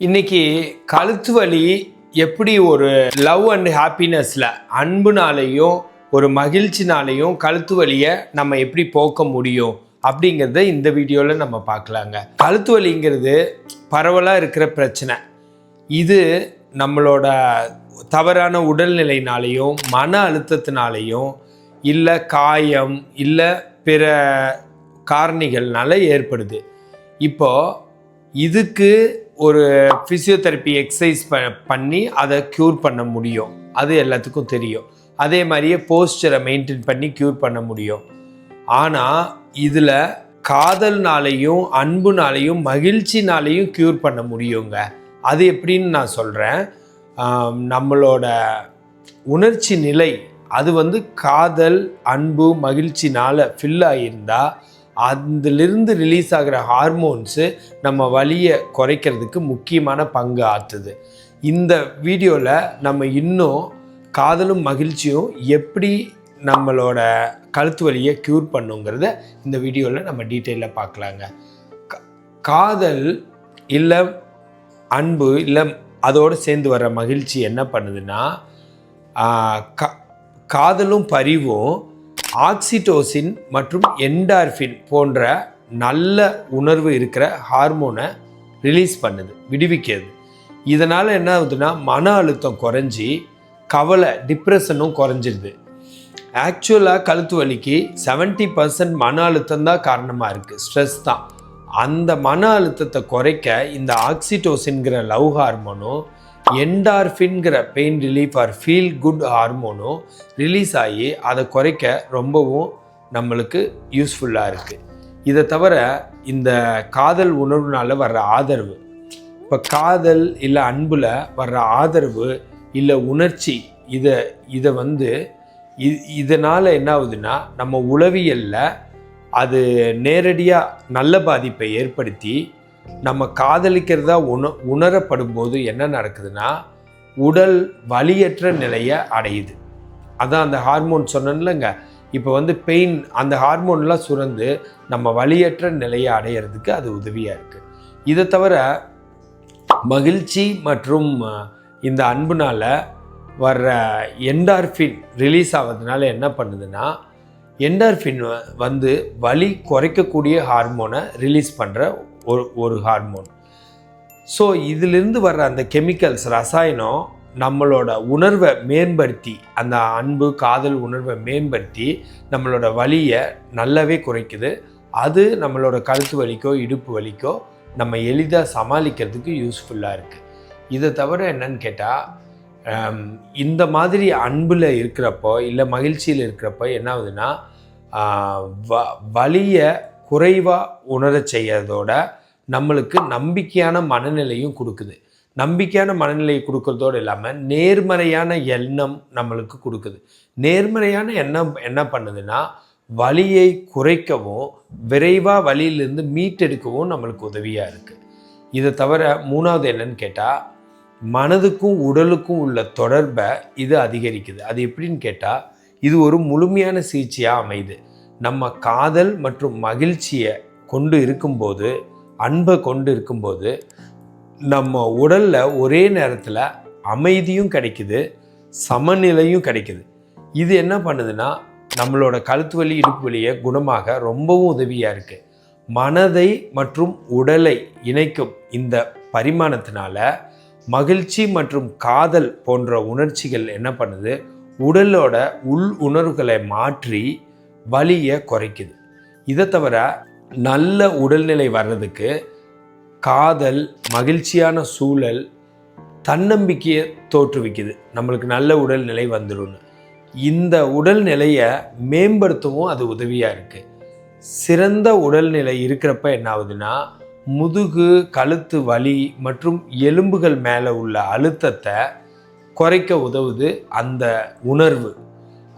இன்னைக்கு கழுத்து வலி எப்படி ஒரு லவ் அண்ட் ஹாப்பினஸ்ல அன்புனாலையும் ஒரு மகிழ்ச்சினாலையும் கழுத்து வலியை நம்ம எப்படி போக்க முடியும் அப்படிங்கிறத இந்த வீடியோவில் நம்ம பார்க்கலாங்க. கழுத்து வலிங்கிறது பரவலாக இருக்கிற பிரச்சனை. இது நம்மளோட தவறான உடல்நிலைனாலையும் மன அழுத்தத்தினாலையும் இல்லை காயம் இல்லை பிற காரணிகள்னால ஏற்படுது. இப்போது இதுக்கு ஒரு ஃபிசியோதெரப்பி எக்ஸசைஸ் ப பண்ணி அதை க்யூர் பண்ண முடியும். அது எல்லாத்துக்கும் தெரியும். அதே மாதிரியே போஸ்டரை மெயின்டைன் பண்ணி க்யூர் பண்ண முடியும். ஆனால் இதில் காதல்னாலையும் அன்புனாலையும் மகிழ்ச்சினாலையும் க்யூர் பண்ண முடியுங்க. அது எப்படின்னு நான் சொல்கிறேன் நம்மளோட உணர்ச்சி நிலை அது வந்து காதல் அன்பு மகிழ்ச்சினால் ஃபில் ஆகியிருந்தால் அதிலிருந்து ரிலீஸ் ஆகிற ஹார்மோன்ஸு நம்ம வலியை குறைக்கிறதுக்கு முக்கியமான பங்கு ஆற்றுது. இந்த வீடியோவில் நம்ம இன்னும் காதலும் மகிழ்ச்சியும் எப்படி நம்மளோட கழுத்து வலியை க்யூர் பண்ணுங்கிறத இந்த வீடியோவில் நம்ம டீட்டெயிலாக பார்க்கலாங்க. காதல் இல்லை அன்பு இல்லை அதோடு சேர்ந்து வர மகிழ்ச்சி என்ன பண்ணுதுன்னா கா- காதலும் பரிவும் ஆக்சிடோசின் மற்றும் என்டார்ஃபின் போன்ற நல்ல உணர்வு இருக்கிற ஹார்மோனை ரிலீஸ் பண்ணுது விடுவிக்கிறது. இதனால் என்ன ஆகுதுன்னா மன அழுத்தம் குறைஞ்சி கவலை டிப்ரெஷனும் குறைஞ்சிருது. ஆக்சுவலாக கழுத்து வலிக்கு 70% பர்சன்ட் மன அழுத்தம் தான் காரணமாக இருக்குது ஸ்ட்ரெஸ் தான். அந்த மன அழுத்தத்தை குறைக்க இந்த ஆக்சிடோசின்கிற லவ் ஹார்மோனும் என்டார்ஃபின்கிற pain relief or feel good ஹார்மோனும் release ஆகி அதை குறைக்க ரொம்பவும் நம்மளுக்கு யூஸ்ஃபுல்லாக இருக்குது இதை தவிர இந்த காதல் உணர்வுனால் வர்ற ஆதரவு இப்போ காதல் இல்லை அன்பில் வர்ற ஆதரவு இல்லை உணர்ச்சி இதை இதை வந்து இ- இதனால் என்ன ஆகுதுன்னா நம்ம உளவியலில் அது நேரடியாக நல்ல பாதிப்பை ஏற்படுத்தி நம்ம காதலிக்கிறதா உண உணரப்படும் போது என்ன நடக்குதுன்னா உடல் வலியற்ற நிலையை அடையுது. அதான் அந்த ஹார்மோன் சொன்னேன்லங்க. இப்போ வந்து பெயின் அந்த ஹார்மோன்லாம் சுரந்து நம்ம வலியற்ற நிலையை அடையிறதுக்கு அது உதவியாக இருக்குது இதை தவிர மகிழ்ச்சி மற்றும் இந்த அன்புனால் வர்ற என்டார்ஃபின் ரிலீஸ் ஆகிறதுனால என்ன பண்ணுதுன்னா என்டார்ஃபின் வந்து வலி குறைக்கக்கூடிய ஹார்மோனை ரிலீஸ் பண்ணுற ஒரு ஒரு ஹார்மோன் ஸோ இதிலிருந்து வர்ற அந்த கெமிக்கல்ஸ் ரசாயனம் நம்மளோட உணர்வை மேம்படுத்தி அந்த அன்பு காதல் உணர்வை மேம்படுத்தி நம்மளோட வலியை நல்லாவே குறைக்குது. அது நம்மளோட கழுத்து வலிக்கோ இடுப்பு வலிக்கோ நம்ம எளிதாக சமாளிக்கிறதுக்கு யூஸ்ஃபுல்லாக இருக்குது இதை தவிர என்னன்னு கேட்டால் இந்த மாதிரி அன்பில் இருக்கிறப்போ இல்லை மகிழ்ச்சியில் இருக்கிறப்போ என்ன ஆகுதுன்னா வ வலியை குறைவாக உணரச் செய்யறதோட நம்மளுக்கு நம்பிக்கையான மனநிலையும் கொடுக்குது. நம்பிக்கையான மனநிலையை கொடுக்கறதோடு இல்லாமல் நேர்மறையான எண்ணம் நம்மளுக்கு கொடுக்குது. நேர்மறையான எண்ணம் என்ன பண்ணுதுன்னா வலியை குறைக்கவும் விரைவாக வழியிலிருந்து மீட்டெடுக்கவும் நம்மளுக்கு உதவியாக இருக்குது இதை தவிர மூணாவது என்னன்னு கேட்டால் மனதுக்கும் உடலுக்கும் உள்ள தொடர்பை இது அதிகரிக்குது. அது எப்படின்னு கேட்டால் இது ஒரு முழுமையான சிகிச்சையாக அமையுது. நம்ம காதல் மற்றும் மகிழ்ச்சியை கொண்டு இருக்கும்போது அன்பை கொண்டு இருக்கும்போது நம்ம உடலில் ஒரே நேரத்தில் அமைதியும் கிடைக்குது சமநிலையும் கிடைக்குது. இது என்ன பண்ணுதுன்னா நம்மளோட கழுத்து வலி இடுப்பு வலியை குணமாக ரொம்பவும் உதவியாக இருக்குது மனதை மற்றும் உடலை இணைக்கும் இந்த பரிமாணத்தினால மகிழ்ச்சி மற்றும் காதல் போன்ற உணர்ச்சிகள் என்ன பண்ணுது? உடலோட உள் உணர்வுகளை மாற்றி வலியை குறைக்குது. இதை தவிர நல்ல உடல்நிலை வர்றதுக்கு காதல் மகிழ்ச்சியான சூழல் தன்னம்பிக்கையை தோற்றுவிக்குது. நம்மளுக்கு நல்ல உடல்நிலை வந்துடும் இந்த உடல்நிலையை மேம்படுத்தவும் அது உதவியாக இருக்குது சிறந்த உடல்நிலை இருக்கிறப்ப என்ன ஆகுதுன்னா முதுகு கழுத்து வலி மற்றும் எலும்புகள் மேலே உள்ள அழுத்தத்தை குறைக்க உதவுது அந்த உணர்வு.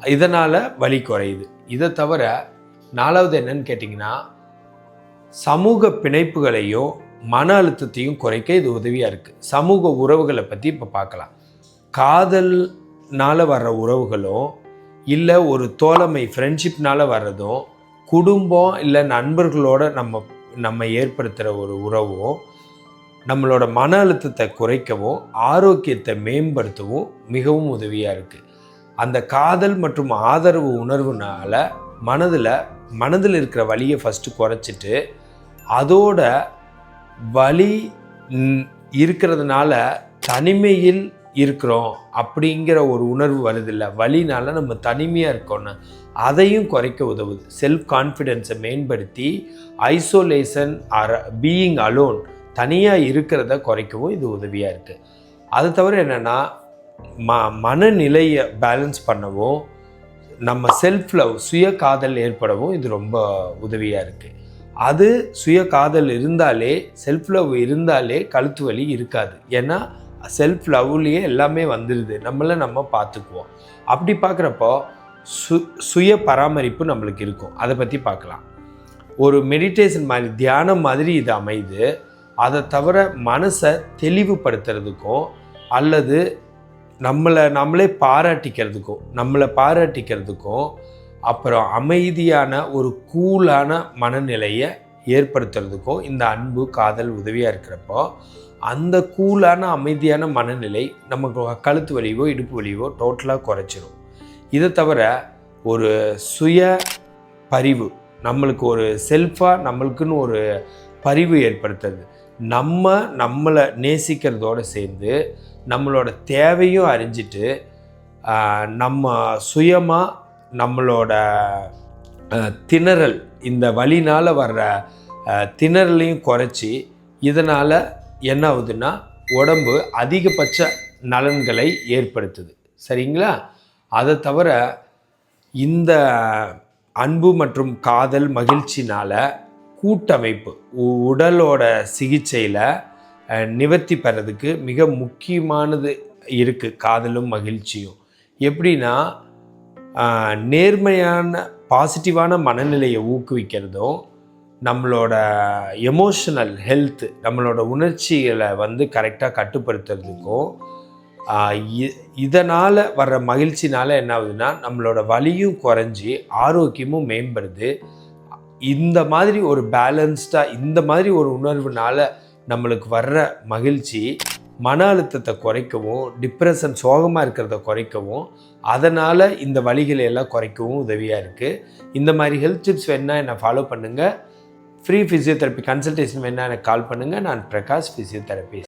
இதனால் வலி குறையுது. இதை தவிர நாலாவது என்னன்னு கேட்டிங்கன்னா சமூக பிணைப்புகளையோ மன அழுத்தத்தையும் குறைக்க இது உதவியாக இருக்குது சமூக உறவுகளை பற்றி இப்போ பார்க்கலாம் காதல்னால வர்ற உறவுகளும் இல்லை ஒரு தோழமை ஃப்ரெண்ட்ஷிப்னால வர்றதும் குடும்பம் இல்லை நண்பர்களோட நம்ம நம்ம ஏற்படுத்துகிற ஒரு உறவும் நம்மளோட மன அழுத்தத்தை குறைக்கவும் ஆரோக்கியத்தை மேம்படுத்தவும் மிகவும் உதவியாக இருக்குது அந்த காதல் மற்றும் ஆதரவு உணர்வுனால மனதில் மனதில் இருக்கிற வழியை ஃபஸ்ட்டு குறைச்சிட்டு அதோட வலி இருக்கிறதுனால தனிமையில் இருக்கிறோம் அப்படிங்கிற ஒரு உணர்வு வருது இல்லை வழினால நம்ம தனிமையாக இருக்கோன்னு அதையும் குறைக்க உதவுது. செல்ஃப் கான்ஃபிடென்ஸை மேம்படுத்தி ஐசோலேஷன் ஆர் பீயிங் அலோன் தனியாக இருக்கிறத குறைக்கவும் இது உதவியாக இருக்குது அது தவிர என்னென்னா ம மனநிலையை பேலன்ஸ் பண்ணவும் நம்ம செல்ஃப் லவ் சுய காதல் ஏற்படவும் இது ரொம்ப உதவியாக இருக்குது அது சுய காதல் இருந்தாலே செல்ஃப் லவ் இருந்தாலே கழுத்து வலி இருக்காது. ஏன்னா செல்ஃப் லவ்லேயே எல்லாமே வந்துடுது நம்மளை நம்ம பார்த்துக்குவோம். அப்படி பார்க்குறப்போ சு சுய பராமரிப்பு நம்மளுக்கு இருக்கும். அதை பற்றி பார்க்கலாம். ஒரு மெடிடேஷன் மாதிரி தியானம் மாதிரி இது அமைது. அதை தவிர மனசை தெளிவுபடுத்துறதுக்கும் அல்லது நம்மளை நம்மளே பாராட்டிக்கிறதுக்கும் நம்மளை பாராட்டிக்கிறதுக்கும் அப்புறம் அமைதியான ஒரு கூலான மனநிலையை ஏற்படுத்துறதுக்கும் இந்த அன்பு காதல் உதவியாக இருக்கிறப்போ அந்த கூலான அமைதியான மனநிலை நமக்கு கழுத்து வலியோ இடுப்பு வலியோ டோட்டலாக குறைச்சிரும். இதை தவிர ஒரு சுய பரிவு நம்மளுக்கு ஒரு செல்ஃபாக நம்மளுக்குன்னு ஒரு பரிவு ஏற்படுத்துறது. நம்ம நம்மளை நேசிக்கிறதோடு சேர்ந்து நம்மளோட தேவையும் அறிஞ்சிட்டு நம்ம சுயமாக நம்மளோட திணறல் இந்த வழினால் வர்ற திணறலையும் குறைச்சி இதனால் என்ன ஆகுதுன்னா உடம்பு அதிகபட்ச நலன்களை ஏற்படுத்துது. சரிங்களா? அதை தவிர இந்த அன்பு மற்றும் காதல் மகிழ்ச்சினால் கூட்டமைப்பு உ- உடலோட சிகிச்சையில் நிவர்த்தி பெறதுக்கு மிக முக்கியமானது இருக்குது காதலும் மகிழ்ச்சியும். எப்படின்னா நேர்மையான பாசிட்டிவான மனநிலையை ஊக்குவிக்கிறதும் நம்மளோட எமோஷனல் ஹெல்த் நம்மளோட உணர்ச்சிகளை வந்து கரெக்டாக கட்டுப்படுத்துறதுக்கும் இதனால் வர்ற மகிழ்ச்சினால என்ன ஆகுதுன்னா நம்மளோட வலியும் குறைஞ்சி ஆரோக்கியமும் மேம்படுது. இந்த மாதிரி ஒரு பேலன்ஸ்டாக இந்த மாதிரி ஒரு உணர்வுனால நம்மளுக்கு வர்ற மகிழ்ச்சி மன அழுத்தத்தை குறைக்கவும் டிப்ரெஷன் சோகமாக இருக்கிறத குறைக்கவும் அதனால் இந்த வழிகளை எல்லாம் குறைக்கவும் உதவியாக இருக்குது இந்த மாதிரி ஹெல்த் டிப்ஸ் வேணால் என்னை ஃபாலோ பண்ணுங்கள் ஃப்ரீ ஃபிசியோதெரப்பி கன்சல்டேஷன் வேணால் எனக்கு கால் பண்ணுங்கள் நான் பிரகாஷ் ஃபிசியோதெரப்பி